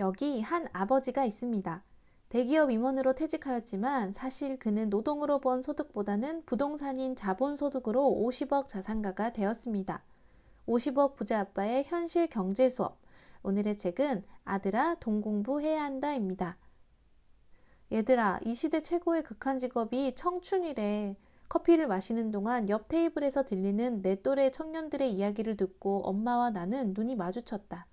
여기 한 아버지가 있습니다. 대기업 임원으로 퇴직하였지만 사실 그는 노동으로 번 소득보다는 부동산인 자본소득으로 50억 자산가가 되었습니다. 50억 부자 아빠의 현실 경제 수업. 오늘의 책은 아들아 돈 공부 해야 한다입니다. 얘들아, 이 시대 최고의 극한 직업이 청춘이래. 커피를 마시는 동안 옆 테이블에서 들리는 내 또래 청년들의 이야기를 듣고 엄마와 나는 눈이 마주쳤다.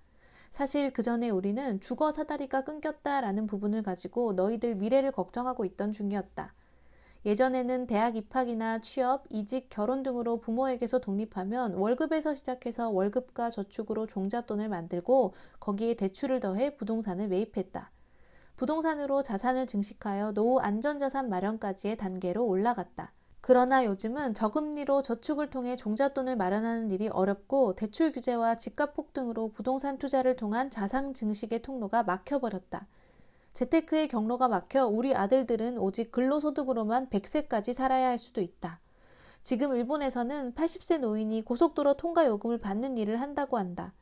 사실 그 전에 우리는 죽어 사다리가 끊겼다라는 부분을 가지고 너희들 미래를 걱정하고 있던 중이었다. 예전에는 대학 입학이나 취업, 이직, 결혼 등으로 부모에게서 독립하면 월급에서 시작해서 월급과 저축으로 종잣돈을 만들고 거기에 대출을 더해 부동산을 매입했다. 부동산으로 자산을 증식하여 노후 안전자산 마련까지의 단계로 올라갔다. 그러나 요즘은 저금리로 저축을 통해 종잣돈을 마련하는 일이 어렵고 대출 규제와 집값 폭등으로 부동산 투자를 통한 자산 증식의 통로가 막혀버렸다. 재테크의 경로가 막혀 우리 아들들은 오직 근로소득으로만 100세까지 살아야 할 수도 있다. 지금 일본에서는 80세 노인이 고속도로 통과 요금을 받는 일을 한다고 한다.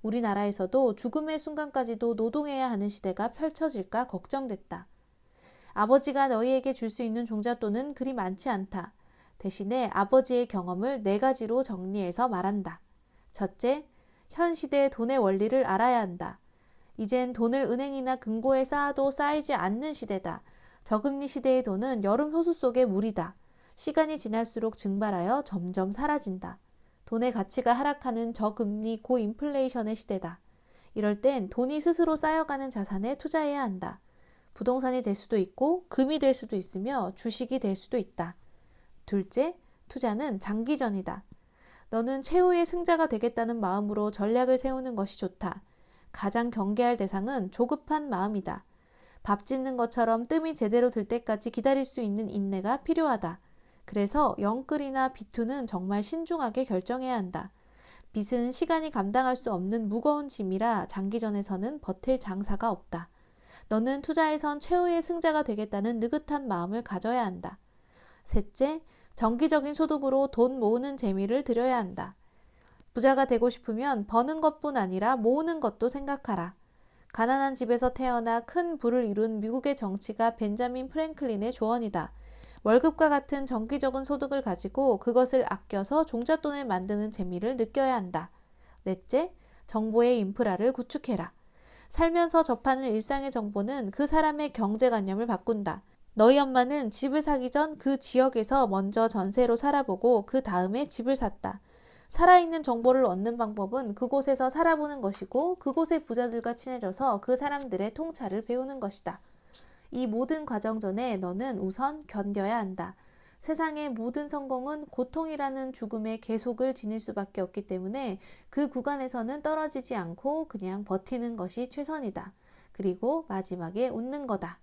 우리나라에서도 죽음의 순간까지도 노동해야 하는 시대가 펼쳐질까 걱정됐다. 아버지가 너희에게 줄 수 있는 종잣돈은 그리 많지 않다. 대신에 아버지의 경험을 네 가지로 정리해서 말한다. 첫째, 현 시대의 돈의 원리를 알아야 한다. 이젠 돈을 은행이나 금고에 쌓아도 쌓이지 않는 시대다. 저금리 시대의 돈은 여름 호수 속의 물이다. 시간이 지날수록 증발하여 점점 사라진다. 돈의 가치가 하락하는 저금리 고인플레이션의 시대다. 이럴 땐 돈이 스스로 쌓여가는 자산에 투자해야 한다. 부동산이 될 수도 있고 금이 될 수도 있으며 주식이 될 수도 있다. 둘째, 투자는 장기전이다. 너는 최후의 승자가 되겠다는 마음으로 전략을 세우는 것이 좋다. 가장 경계할 대상은 조급한 마음이다. 밥 짓는 것처럼 뜸이 제대로 들 때까지 기다릴 수 있는 인내가 필요하다. 그래서 영끌이나 비투는 정말 신중하게 결정해야 한다. 빚은 시간이 감당할 수 없는 무거운 짐이라 장기전에서는 버틸 장사가 없다. 너는 투자에선 최후의 승자가 되겠다는 느긋한 마음을 가져야 한다. 셋째, 정기적인 소득으로 돈 모으는 재미를 들여야 한다. 부자가 되고 싶으면 버는 것뿐 아니라 모으는 것도 생각하라. 가난한 집에서 태어나 큰 부를 이룬 미국의 정치가 벤자민 프랭클린의 조언이다. 월급과 같은 정기적인 소득을 가지고 그것을 아껴서 종잣돈을 만드는 재미를 느껴야 한다. 넷째, 정보의 인프라를 구축해라. 살면서 접하는 일상의 정보는 그 사람의 경제관념을 바꾼다. 너희 엄마는 집을 사기 전 그 지역에서 먼저 전세로 살아보고 그 다음에 집을 샀다. 살아있는 정보를 얻는 방법은 그곳에서 살아보는 것이고 그곳의 부자들과 친해져서 그 사람들의 통찰을 배우는 것이다. 이 모든 과정 전에 너는 우선 견뎌야 한다. 세상의 모든 성공은 고통이라는 죽음의 계속을 지닐 수밖에 없기 때문에 그 구간에서는 떨어지지 않고 그냥 버티는 것이 최선이다. 그리고 마지막에 웃는 거다.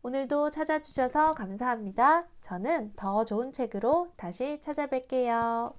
오늘도 찾아주셔서 감사합니다. 저는 더 좋은 책으로 다시 찾아뵐게요.